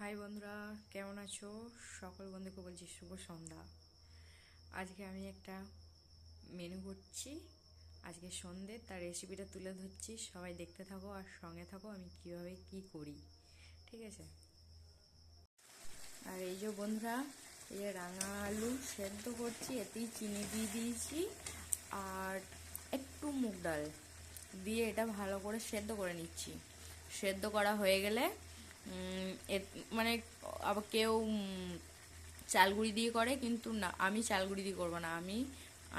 High বন্ধুরা, কেমন আছো? সকল বন্ধুকে বলছি শুভ সন্ধ্যা। আজকে আমি একটা মেনু করছি। আজকে সন্ধে, তার রেসিপিটা তুলে ধরছি। সবাই দেখতে থাকো আর সঙ্গে থাকো আমি কীভাবে কি করি, ঠিক আছে? আর এই যে বন্ধুরা, এই রাঙা আলু সেদ্ধ করছি, এতেই চিনি দিয়ে দিয়েছি। আর একটু মুগ ডাল দিয়ে এটা ভালো করে সেদ্ধ করে নিচ্ছি। সেদ্ধ করা হয়ে গেলে মানে আবার কেউ চালগুড়ি দিয়ে করে, কিন্তু না, আমি চালগুড়ি দিয়ে করব না, আমি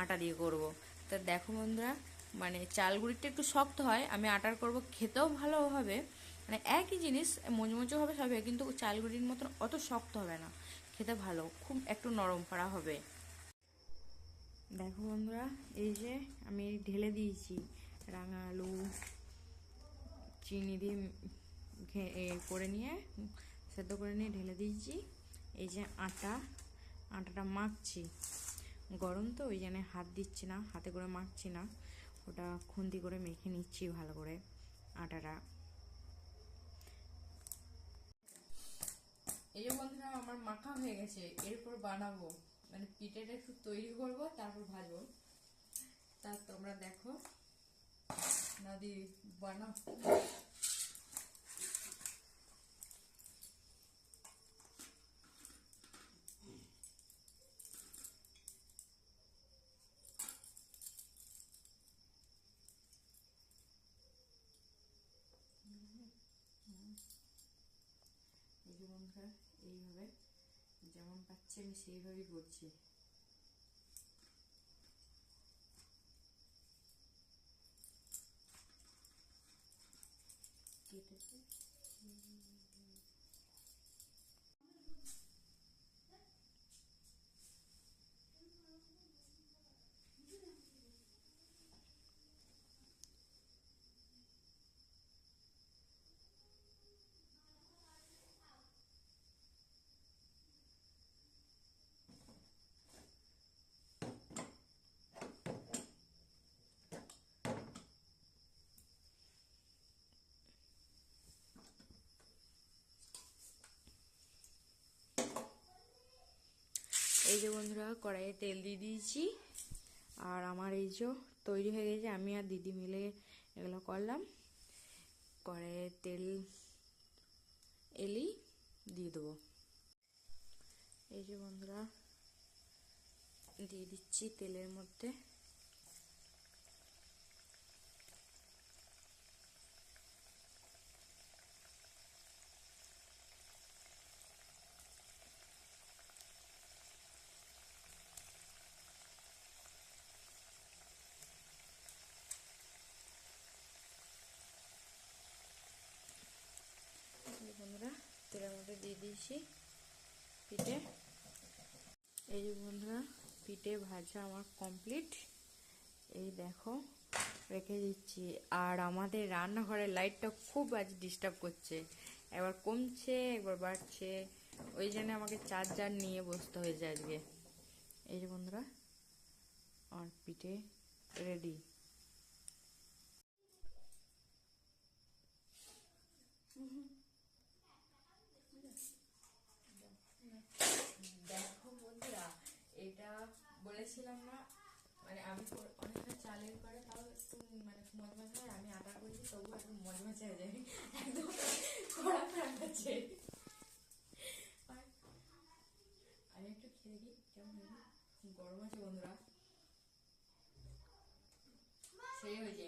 আটা দিয়ে করব। তা দেখো বন্ধুরা মানে চালগুড়িটা একটু শক্ত হয়, আমি আটার করব, খেতেও ভালো হবে। মানে একই জিনিস মজমজো হবে সবে কিন্তু চালগুড়ির মতন অত শক্ত হবে না, খেতে ভালো, খুব একটু নরম করা হবে। দেখো বন্ধুরা, এই যে আমি ঢেলে দিয়েছি, রাঙা আলু, চিনি দিয়ে করে নিয়ে সেদ্ধ করে নিয়ে ঢেলে দিয়েছি। এই যে আটা, আটাটা মাখছি। গরম তো, ওই জন্য হাত দিচ্ছি না, হাতে করে মাখছি না। ওটা খুন্তি করে মেখে নিচ্ছি ভালো করে আটাটা। এই যে বন্ধুরা, আমার মাখা হয়ে গেছে, এরপর বানাবো। মানে পিঠেটা একটু তৈরি করব, তারপর ভাজবো। তা তোমরা দেখো। নদী বানাও এই যে বন্ধুরা এইভাবে যেমন পাচ্ছি আমি সেইভাবেই করছি। কেটেছে? এই যে বন্ধুরা, কড়াইয়ে তেল দিয়ে দিয়েছি। আর আমার এই যে তৈরি হয়ে গেছে, আমি আর দিদি মিলে এগুলো করলাম। কড়াইয়ে তেল এলি দিয়ে দেবো। এই যে বন্ধুরা, দিয়ে দিচ্ছি তেলের মধ্যে এই যে বন্ধুরা মধ্যে দিয়ে দিয়েছি পিঠে। এই যে বন্ধুরা, পিঠে ভাজা আমার কমপ্লিট এই দেখো, রেখে দিচ্ছি। আর আমাদের রান্নাঘরের লাইটটা খুব আজ ডিস্টার্ব করছে। একবার কমছে একবার বাড়ছে। ওই জন্য আমাকে চার্জার নিয়ে বসতে হয়েছে আজকে। এই যে বন্ধুরা, আমার পিঠে রেডি দেখো বন্ধুরা এটা বলেছিলাম না। মানে আমি অনেকটা চালের করে তাও একটু মানে মজমজ হয়, আমি আটা করেছি, তবু একদম মজমজ হয়ে যায় একদম কড়া খারাপ আমি একটু খেয়ে দেখি কেমন গরম আছে বন্ধুরা। সেই হয়েছে।